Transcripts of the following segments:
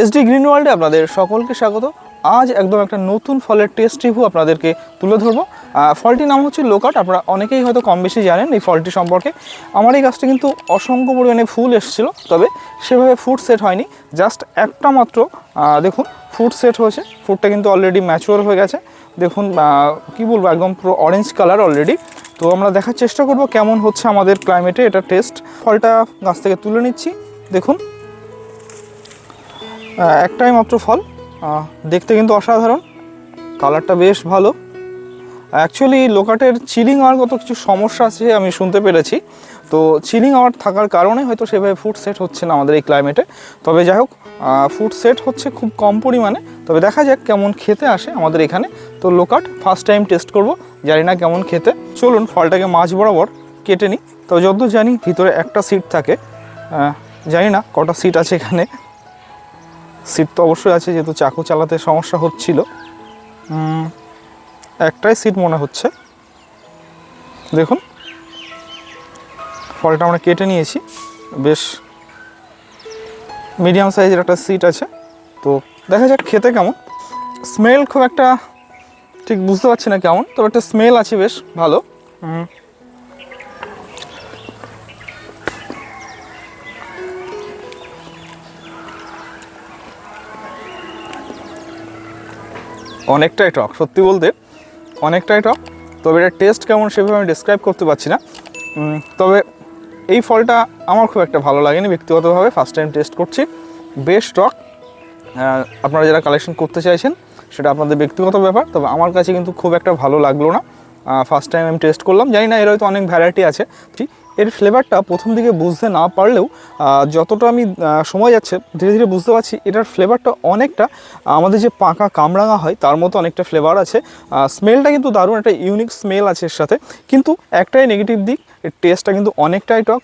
SD green ওয়ার্ল্ডে আপনাদের সকলকে স্বাগত। আজ একদম একটা নতুন ফলের টেস্ট রিভিউ আপনাদেরকে তুলে ধরবো। ফলটির নাম হচ্ছে লোকাট আপনারা অনেকেই হয়তো কম বেশি জানেন এই ফলটি সম্পর্কে। আমার এই গাছটা কিন্তু অসংখ্য পরিমাণে ফুল এসেছিল, তবে সেভাবে ফুড সেট হয়নি। জাস্ট একটা মাত্র দেখুন ফুড সেট হয়েছে। ফুডটা কিন্তু অলরেডি ম্যাচিওর হয়ে গেছে। দেখুন কি বলব, একদম পুরো অরেঞ্জ কালার অলরেডি তো আমরা দেখার চেষ্টা করব কেমন হচ্ছে আমাদের ক্লাইমেটে এটা টেস্ট ফলটা গাছ থেকে তুলে নিচ্ছি। দেখুন একটাই মাত্র ফল। দেখতে কিন্তু অসাধারণ। কালারটা বেশ ভালো। অ্যাকচুয়ালি লোকাটের চিলিং হওয়ার কত কিছু সমস্যা আছে আমি শুনতে পেরেছি। তো চিলিং আওয়ার থাকার কারণে হয়তো সেভাবে ফুড সেট হচ্ছে না আমাদের এই ক্লাইমেটে তবে যাই হোক ফুড সেট হচ্ছে খুব কম পরিমাণে। তবে দেখা যাক কেমন খেতে আসে আমাদের এখানে। তো লোকাট ফার্স্ট টাইম টেস্ট করব। জানি না কেমন খেতে। চলুন, ফলটাকে মাছ বরাবর কেটে নিই। তবে যতদূর জানি, ভিতরে একটা সিট থাকে। জানি না কটা সিট আছে এখানে। সিট তো অবশ্যই আছে, যেহেতু চাকু চালাতে সমস্যা হচ্ছিল। একটাই সিট মনে হচ্ছে। দেখুন, ফলটা আমরা কেটে নিয়েছি। বেশ মিডিয়াম সাইজের একটা সিট আছে। তো দেখা যাক খেতে কেমন। স্মেল খুব একটা ঠিক বুঝতে পারছি না কেমন, তবে একটা স্মেল আছে বেশ ভালো। অনেকটাই টক, সত্যি বলতে অনেকটাই টক। তবে এটা টেস্ট কেমন সেভাবে আমি ডিসক্রাইব করতে পারছি না। তবে এই ফলটা আমার খুব একটা ভালো লাগেনি ব্যক্তিগতভাবে ফার্স্ট টাইম টেস্ট করছি। বেশ টক। আপনারা যারা কালেকশন করতে চাইছেন, সেটা আপনাদের ব্যক্তিগত ব্যাপার, তবে আমার কাছে কিন্তু খুব একটা ভালো লাগল না। ফার্স্ট টাইম আমি টেস্ট করলাম। জানি না, এর হয়তো অনেক ভ্যারাইটি আছে। এর ফ্লেভারটা প্রথম দিকে বুঝতে না পারলেও যতটা আমি সময় যাচ্ছে, ধীরে ধীরে বুঝতে পারছি, এটার ফ্লেভারটা অনেকটা, আমাদের যে পাকা কামরাঙা হয়, তার মতো অনেকটা ফ্লেভার আছে। স্মেলটা কিন্তু দারুণ, একটা ইউনিক স্মেল আছে এর সাথে। কিন্তু একটাই নেগেটিভ দিক, এর টেস্টটা কিন্তু অনেকটাই টক।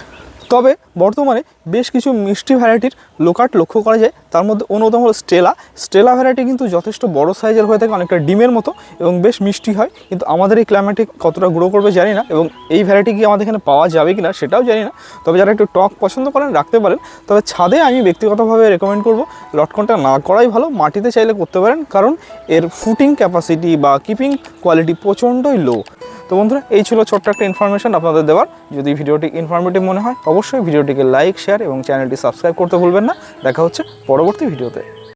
তবে বর্তমানে বেশ কিছু মিষ্টি ভ্যারাইটির লোকাট লক্ষ্য করা যায়। তার মধ্যে অন্যতম হলো স্টেলা স্টেলা ভ্যারাইটি কিন্তু যথেষ্ট বড় সাইজের হয়ে থাকে, অনেকটা ডিমের মতো এবং বেশ মিষ্টি হয়। কিন্তু আমাদের এই ক্লাইমেটে কতটা গ্রো করবে জানি না এবং এই ভ্যারাইটি কি আমাদের এখানে পাওয়া যাবে কি না সেটাও জানি না। তবে যারা একটু টক পছন্দ করেন, রাখতে পারেন। তবে ছাদে আমি ব্যক্তিগতভাবে রেকমেন্ড করব লটকনটা না করাই ভালো, মাটিতে চাইলে করতে পারেন। কারণ এর ফুটিং ক্যাপাসিটি বা কিপিং কোয়ালিটি প্রচণ্ডই লো তো বন্ধুরা, এই ছিল ছোট্ট একটা ইনফরমেশন আপনাদের দেওয়ার। যদি ভিডিওটি ইনফরমেটিভ মনে হয়, অবশ্যই ভিডিওটিকে লাইক শেয়ার এবং চ্যানেলটি সাবস্ক্রাইব করতে ভুলবেন না। দেখা হচ্ছে পরবর্তী ভিডিওতে।